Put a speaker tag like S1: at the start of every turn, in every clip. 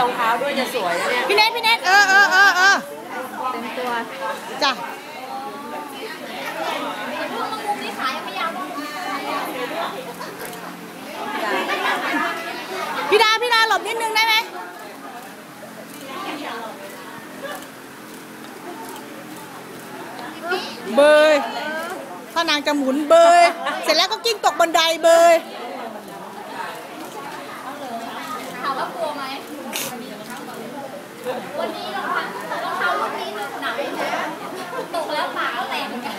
S1: รองเท้าด้วยจะสวยนะเนี่ย
S2: พี่เนทพี่เนทเออเออเออเออ
S1: เต็มตัว
S2: จ้ะพี่ดาพี่ดาหลบนิดนึงได้ไหมเบยถ้านางจะหมุนเบยเสร็จแล้วก็กิ้งตกบันไดเบย
S3: ถามว่ากลัวไหม วันนี้รองเท้ารองเท้ารุ่นนี้หนักนะตกแล้วขาแตกเหมือนกัน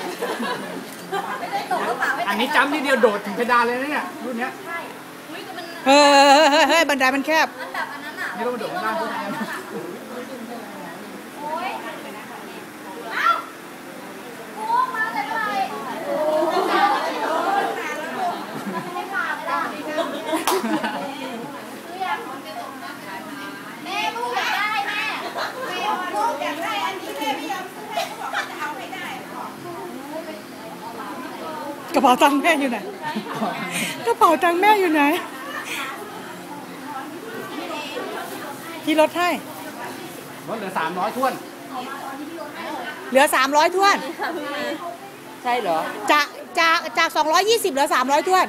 S3: ไม่ได้ตกแล้วขาไม่แตก
S4: อันนี้จำนิดเดียวโดดถึงเพดานเลยนะเนี่ยรุ่นเนี้ย
S3: อุ้ยก็มัน
S2: เฮ้ยเฮ้ยเฮ้ยเฮ้ยบันไดมันแคบ
S3: อันแบบอันนั้นอะ
S4: ไม่ต้องมาโดดข้างล่างพวกนั้น
S3: โอ้ยเอ้าโอ้มาเลยไปโอ้มาเลยไม่ขาดเลยล่ะคือยังแม่ลูกอยากได้แม่แม่ลูกอยาก ได้อันนี้แม่ไม่ยอมซื้อให้เขาบอกว่าจะเอาให้ได้
S2: กระเป๋าตังค์แม่อยู่ไหน กระเป๋าตังค์แม่อยู่ไหน ที่รถให้
S4: รถเหลือสามร้อยท้วน
S2: เหลือ 300ท้วน
S1: ใช่เหรอ
S2: จากจากจาก 220 เหลือ 300ท้วน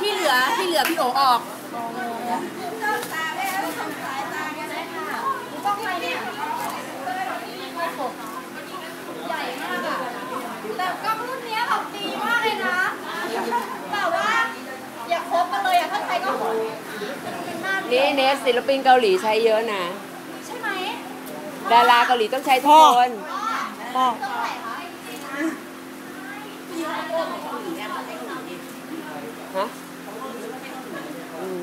S1: ที่เหลือที่เหลือพี่โอออก
S3: ต้องไปเนี่ยใหญ่มากอะแต่กล้องรุ่นเนี้ยแบบดีมากเลยนะ แบบว่าอยากคบกันเลยอะถ้าใครก็หน้า
S1: นี่เนสศิลปินเกาหลีใช้เยอะนะ
S3: ใช่ไหม
S1: ดาราเกาหลีต้องใช้ทุกคน
S2: พ่อ
S3: ต้องไหนคะ
S1: ฮะอืม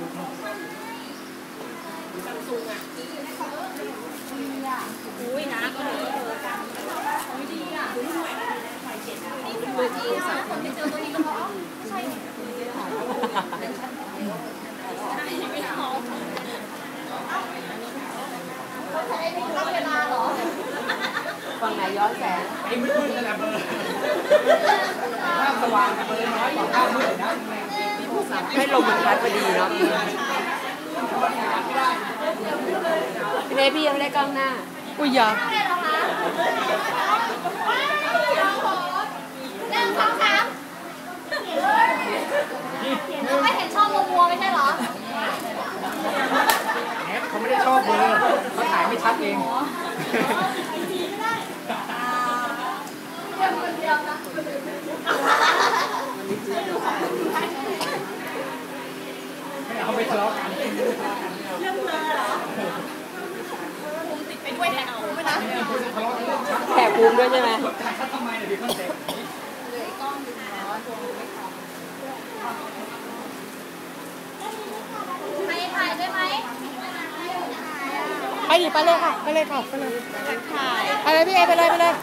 S3: เขาใช้ในรอบเวลาเหรอ
S1: ฝั่งไหนย้อนแสง
S4: ไอ้มืดๆนั่นแหละเบอร์ภาพสว่างเบอร์น้อยกว่าภาพมืดนะ
S1: ให้ลมมันพัดพอดีเนาะพี่เนพี่ยังไม่ได้กล้องหน้า
S2: อุ้ยอย่า
S3: ได้เหรอคะหนึ่งสองสามเราไม่เห็นช่องมัวๆไม่ใช่เหรอ
S4: แอปเขาไม่ได้ชอบเบอร์เขา ถ่ายไม่ชัดเอง
S3: เดี๋ยวคนเดียวนะ
S4: ไม่เอาไปทะเลาะกัน
S3: ติดไปด้วยแทนเอาไม่นะ
S4: ทะเลาะกันเองชัด
S1: แขกภูมิด้วยใช่ไหม
S4: ถ่าทำไมเนี่ยพี่คอนเซ็ปต์
S3: ไปถ่ายได้ไหม
S2: ไปดิไปเลยค่ะ ไปเลยค่ะ ไปเลยไปเลยพี่เอไปเลยไปเลย